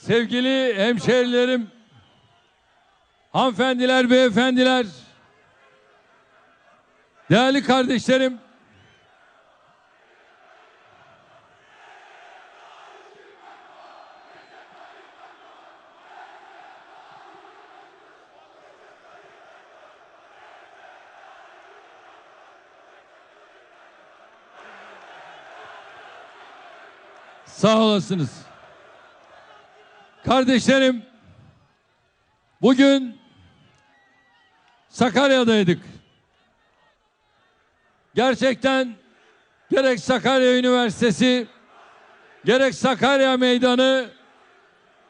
sevgili hemşehrilerim, hanımefendiler, beyefendiler, değerli kardeşlerim, Sağ olasınız. Kardeşlerim, bugün Sakarya'daydık. Gerçekten gerek Sakarya Üniversitesi, gerek Sakarya Meydanı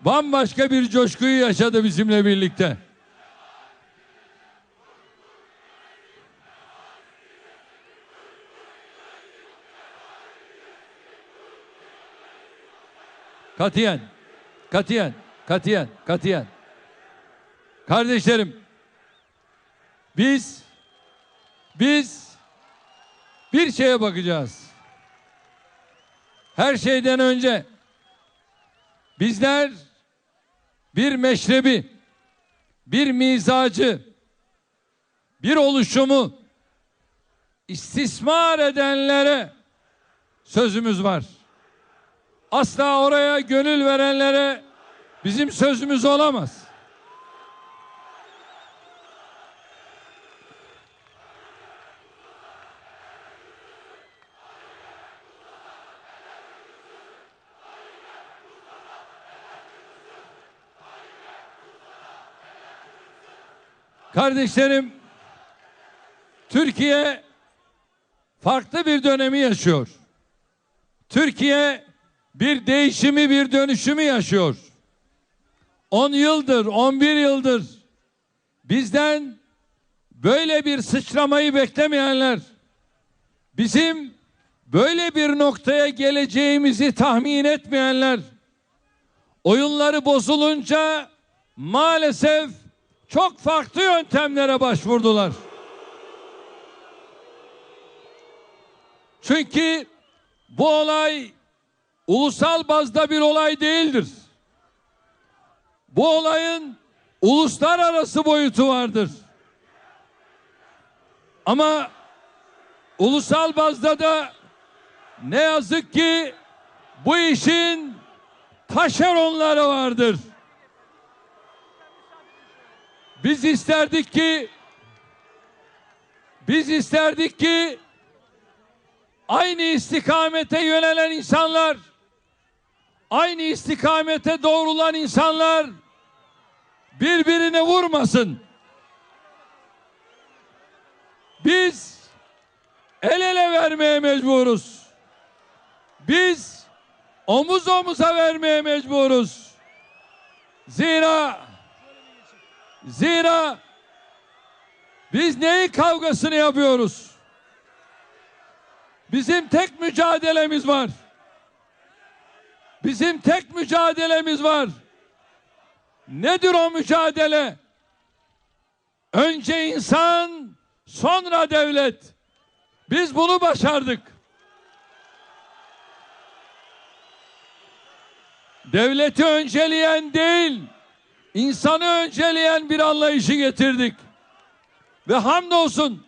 bambaşka bir coşkuyu yaşadı bizimle birlikte. Katiyen, katiyen, katiyen, katiyen. Kardeşlerim, biz, biz bir şeye bakacağız. Her şeyden önce bizler bir meşrebi, bir mizacı, bir oluşumu istismar edenlere sözümüz var asla oraya gönül verenlere bizim sözümüz olamaz. Kardeşlerim, Türkiye farklı bir dönemi yaşıyor. Türkiye bir değişimi, bir dönüşümü yaşıyor. 10 yıldır, 11 yıldır bizden böyle bir sıçramayı beklemeyenler, bizim böyle bir noktaya geleceğimizi tahmin etmeyenler, oyunları bozulunca maalesef çok farklı yöntemlere başvurdular. Çünkü bu olay ulusal bazda bir olay değildir. Bu olayın uluslararası boyutu vardır. Ama ulusal bazda da ne yazık ki bu işin taşeronları vardır. Biz isterdik ki biz isterdik ki aynı istikamete yönelen insanlar aynı istikamete doğrulan insanlar birbirine vurmasın. Biz el ele vermeye mecburuz. Biz omuz omuza vermeye mecburuz. Zira zira biz neyin kavgasını yapıyoruz? Bizim tek mücadelemiz var. Bizim tek mücadelemiz var. Nedir o mücadele? Önce insan, sonra devlet. Biz bunu başardık. Devleti önceleyen değil, insanı önceleyen bir anlayışı getirdik. Ve hamdolsun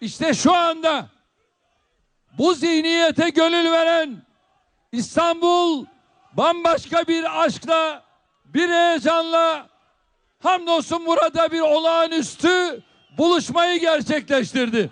işte şu anda bu zihniyete gönül veren İstanbul bambaşka bir aşkla, bir heyecanla hamdolsun burada bir olağanüstü buluşmayı gerçekleştirdi.